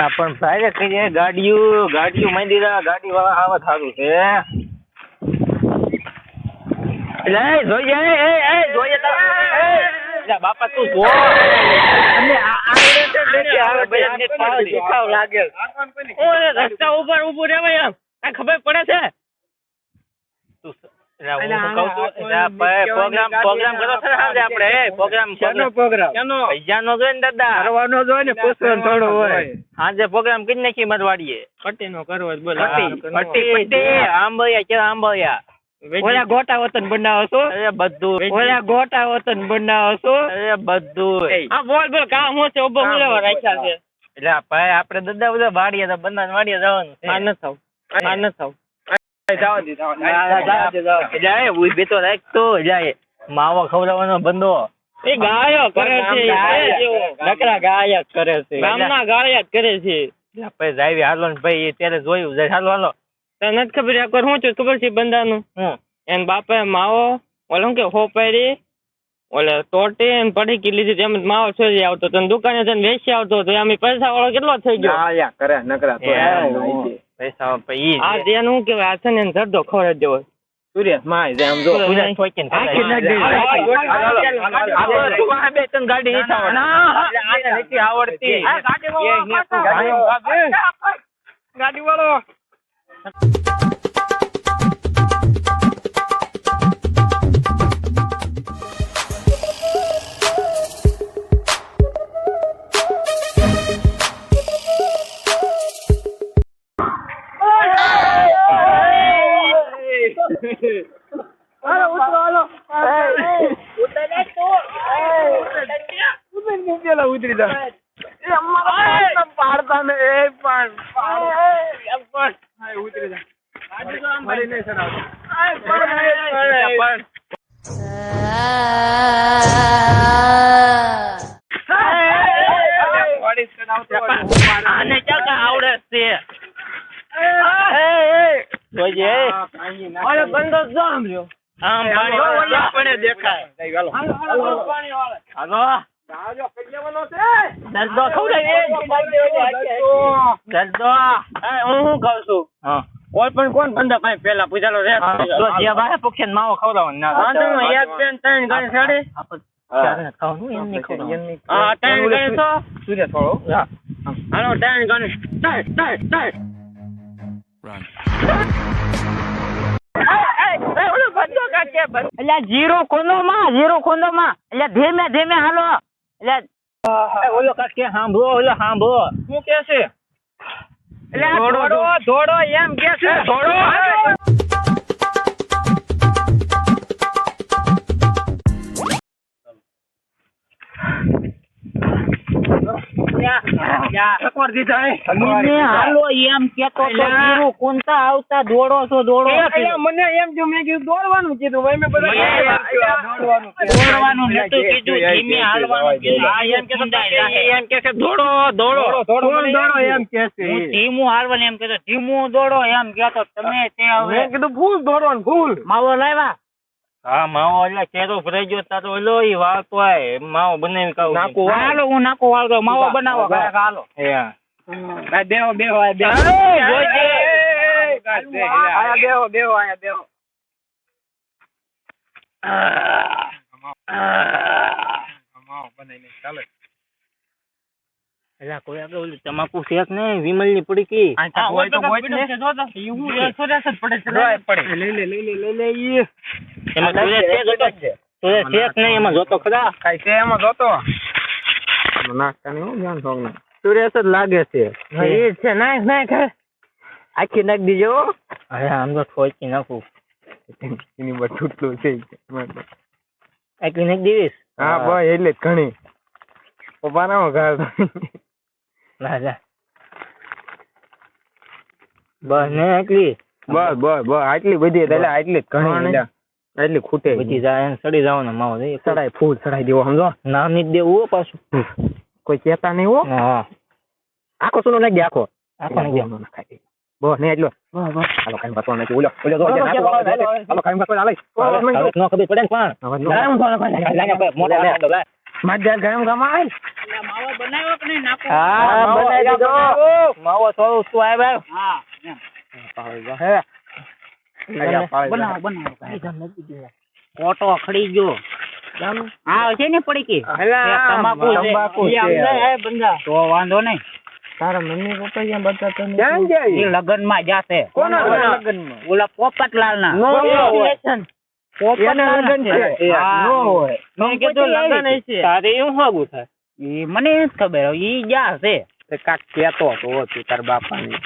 એટલે પણ ભાઈ કઈ ગાડીઓ ગાડીઓ માંડી રહ્યા ગાડી વાળા આવા થાતું છે એટલે જોઈએ એ એ જોઈએ તો બાપા તું જો. અને આ દેખાવ લાગે. રસ્તા ઉપર ઉભું રહેવાય એમ. આ ખબર પડે છે? તું પ્રોગ્રામ પ્રોગ્રામ કરો છે આજે આપણે એ પ્રોગ્રામ શેનો પૈસાનો જોઈએ ને દાદા? કરવાનો જ ને પૂછવાનું થોડું હોય. આજે પ્રોગ્રામ કરી નાખી મરવાડીએ. પટ્ટીનો કરવો જ પટ્ટી પટ્ટી પટ્ટી આંબળિયા કેવા આંબળિયા. ઓલા ગોટા વતન બનાવો છો? અરે બધું ઓલા ગોટા વતન બનાવો છો? અરે બધું હા બોલ બોલ કામ હું છે? ઊભો રાખ્યા છે? એટલે ભાઈ આપણે દાદા બધા વાડીએ તો બંધા વાડીએ જવાનું. છે. આ ન થાવ આ ન થાવ તો ખવડાવવાનો બંધો એ કરે છે. નકરા ગાયક કરે છે. ગામના કરે છે. ભાઈ જાવી હાલો ને ભાઈ જોયું. જાય હાલો હાલો. તને નથી ખબર એકવાર શું ખબર છે બંધાનું? હું? એન બાપે માવો ઓલો કે હોપારી ઓલે તોટી એમ પડી કી લીધી તેમ માવો છોડી આવતો તને દુકાને જઈને વેચી આવતો તો એમ પૈસા વાળો કેટલો થઈ ગયો? પછી ઈ આ છે. તેનું શું કેવાય કે છે ને જરદો ખવડાવી દેવો સુરેશ માય જે આમ જો સુરેશ ઠોકીને આખી નાખી દે. હાલો, હાલો, હાલો, હાલો, તું. આ બે ત્રણ ગાડી નથી આવડતી. એટલે આને નથી આવડતી. એ અહીંયા તું ગાડી- સર વાળો આને જોજે. અરે બંદો જો આમ રહ્યો આમ પાણી વાળા. આપણે દેખાય હાલો દર્દો ખવડાવી એ. દર્દો એ, હું શું કહું છું? હા. કોઈ પણ કોણ બંદા પાસે પેલા પૂછાલો રે તો જે માવો ખવડાવો ના. વાંધો એક પેન ત્રણ ગણ સાડી. આપણે ખાવાનું એમ નહીં ખવડાવવાનું. હા ત્રણ ગણ વાળો. હા. હાલો ત્રણ ગણ. ત્રણ ત્રણ ત્રણ. એટલે જીરો ખોંદો માં જીરો ખોંદો માં એટલે ધીમે ધીમે હાલો. એટલે ઓલો કાકે સાંભળો ઓલો સાંભળો શું કે છે? એટલે દોડો ધોડો એમ કે છે. ધીમે હાલો એમ કેતો તો. જીરો આવતા દોડો છો દોડો મને એમ જો મેં કીધું દોડવાનું કીધું. ભાઈ મેં બધા દોડવાનું દોડવાનું નતું કીધું ધીમે હાલવાનું કીધું. આ એમ કે એમ કે છે દોડો દોડો. દોડો દોડો એમ કે છે. હું ધીમું હાલવાનું એમ કેતો ધીમું દોડો. એમ કેતો તમે તે હવે મેં કીધું ફૂલ દોડવાનું ફૂલ માવો લાવ્યા? હા માવો એટલે કેરો ભરાઈ ગયો તારો ઓલો ઈ વાળતો આય માવો બનાવી ખાવ નાખું વાળ. હાલો હું નાખો વાળતો માવો બનાવો ઊભા. હાલો હે આ બેહો બેહો આ બેહો જોઈજે. આયા બેહો બેહો આયા બેહો એટલે કોઈ આગળ ઓલી તમાકુ શેક ને વિમલની પડીકી હોય તો હોય જ ને. લઈ લે લઈ લે લઈ લે ઈ. એમાં સુરેશ શેક હતો. સુરેશ શેક નહીં એમાં જોતો ખરા. કાઈ છે એમાં જોતો? નાખતા નહીં હો, ધ્યાન ને સુરેશ જ લાગે છે. એ છે. નાખ નાખ આખી નાખ દીજો અરે આમ તો ઠોકી નાખું. એની છૂટલું છે આખી નાખ દીવીશ? હા ભાઈ એટલે ઘણી. પપ્પા ના ઘર. ના જા. બસ ને એકલી? બસ બસ બસ આટલી બધી એટલે આટલી ઘણી એટલે આટલી ખૂટે. બધી જાય સડી જવાનો માવો જોઈએ સડાય ફૂલ ચડાઈ દેવો સમજો? નામ નહીં દેવું હો પાછું. કોઈ કહેતા નહીં હો. હા આખો સુનો નાખી આખો. આખો નાખી દે. નો ને એટલો હાલો કાંઈ નથી. ઓલો ઓલો તો હાલો, કાંઈ હાલે ન ખબર પડે ને પણ હવે નો. મધ્યાહન ગરમ ગમાય માવો બનાવ્યો કે નહીં? નાખો. હા બનાવી દીધો. માવો સોળું શું આવે હા હે. બનાવો બનાવો. કોટો ખડી ગયો. હા છે ને પડી કે? અલા, તમાકુ બંધા. તો વાંધો નહીં. તારા મમ્મી પપ્પા ક્યાં એ જાય લગનમાં જાશે. કોના કોના? લગ્નમાં? ઓલા પોપટલાલ ના. છે. મને જ ખબર ઈ જાશે તે કાક કેતો હતો તાર છે હતો ને.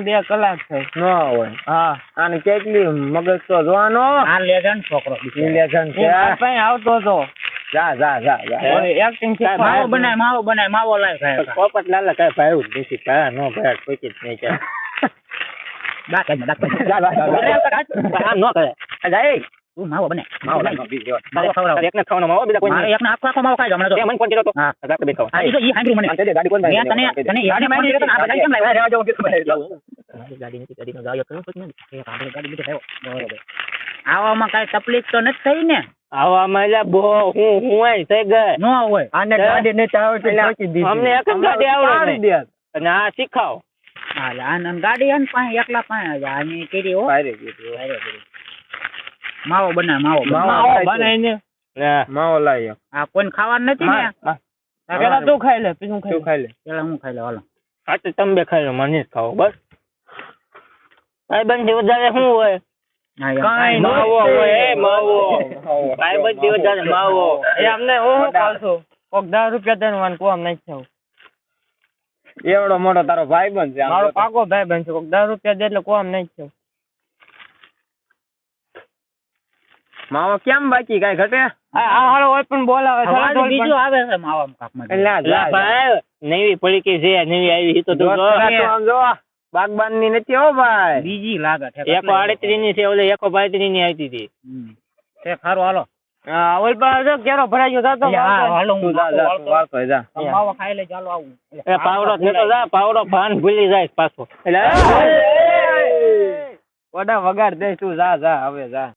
બે કલાક થઈ. ન હોય. હા. અને કેટલી મગજ તો જોવાનો? આ લેજન છોકરો આવતો હતો જા જા જા જા એક્ટિંગ માવો બનાય માવો બનાય માવો લાય ખાય પોપટ લાલા કઈ ભાઈ જ નથી ભાઈ નો ભાઈ જ નહીં કે દાંત કાઢ જા જા જા નો કરે આ તું માવો બનાય માવો લાવો બીજ જેવો માવો ખવડાવો. એકને ખાવાનો માવો બીજા કોઈ મારે એકનો આખો આખો માવો ખાઈ હમણાં તો. મને ફોન કર્યો તો હા. રાત્રે બે ખાવા આ ઈ ઈ હાંભળ્યું મને. તે ગાડી કોણ મેં તને તને યાદ ફોન કર્યો તો આ બધા કેમ લાવ્યા? રહેવા જાવ કે ગાડી નથી ગાડીનો ગાળિયો કર્યો પછી નથી. એ આપણે ગાડી બીજે થયો. બરોબર. આવવામાં કાંઈ તકલીફ તો નથી થઈ ને આવા મહિલા બહુ હું હું આય થઈ ગઈ નો હોય. આને ગાડી નથી દીધી. અમને એક ગાડી આવડે અને આ શીખાવ. હા આને ગાડી અન પાસે એકલા પાસે. આની કેરી હો. માવો બનાય માવો બના માવો માવો બનાવીને માવો લાવ્યો આ કોણ ખાવાનું નથી ને? પેલા તું ખાઈ લે પછી હું ખાઈ તું ખાઈ લે. પેલા હું ખાઈ લે હાલો. હા તો તમે ખાઈ લો મને જ ખાવો બસ. ભાઈ બંધ વધારે શું હોય. કાંઈ માવો એ માવો. ભાઈ બંધ વધારે માવો. એ અમને હું શું કોક દસ રૂપિયા દે ને કોમ નહીં એવડો મોટો તારો ભાઈ બંધ છે મારો પાકો ભાઈ બન છે કોક દસ રૂપિયા દે એટલે થયું માવો કેમ બાકી? કાઈ ઘટે? આ હાલો પણ બોલાવે બીજું આવે છે માવામાં કાકમાં. લા ભાઈ નવી પડી કે છે નવી આવી તો તું આમ જો બાગબાનની નથી હો ભાઈ. બીજી લાગે છે એકો આડત્રીસની છે ઓલે એકો પાંત્રીસની આવી હતી તે સારું હાલો. ઓલ પર જો કેરો ભરાઈ ગયો હાલો હું તું જા જા તું વાળતો જા. તમે માવો ખાઈ લે ચાલો આવું. એ પાવડો જા પાવડો ભાન ભૂલી જાય પાછો. એટલે વગાડ દે તું જા જા હવે જા.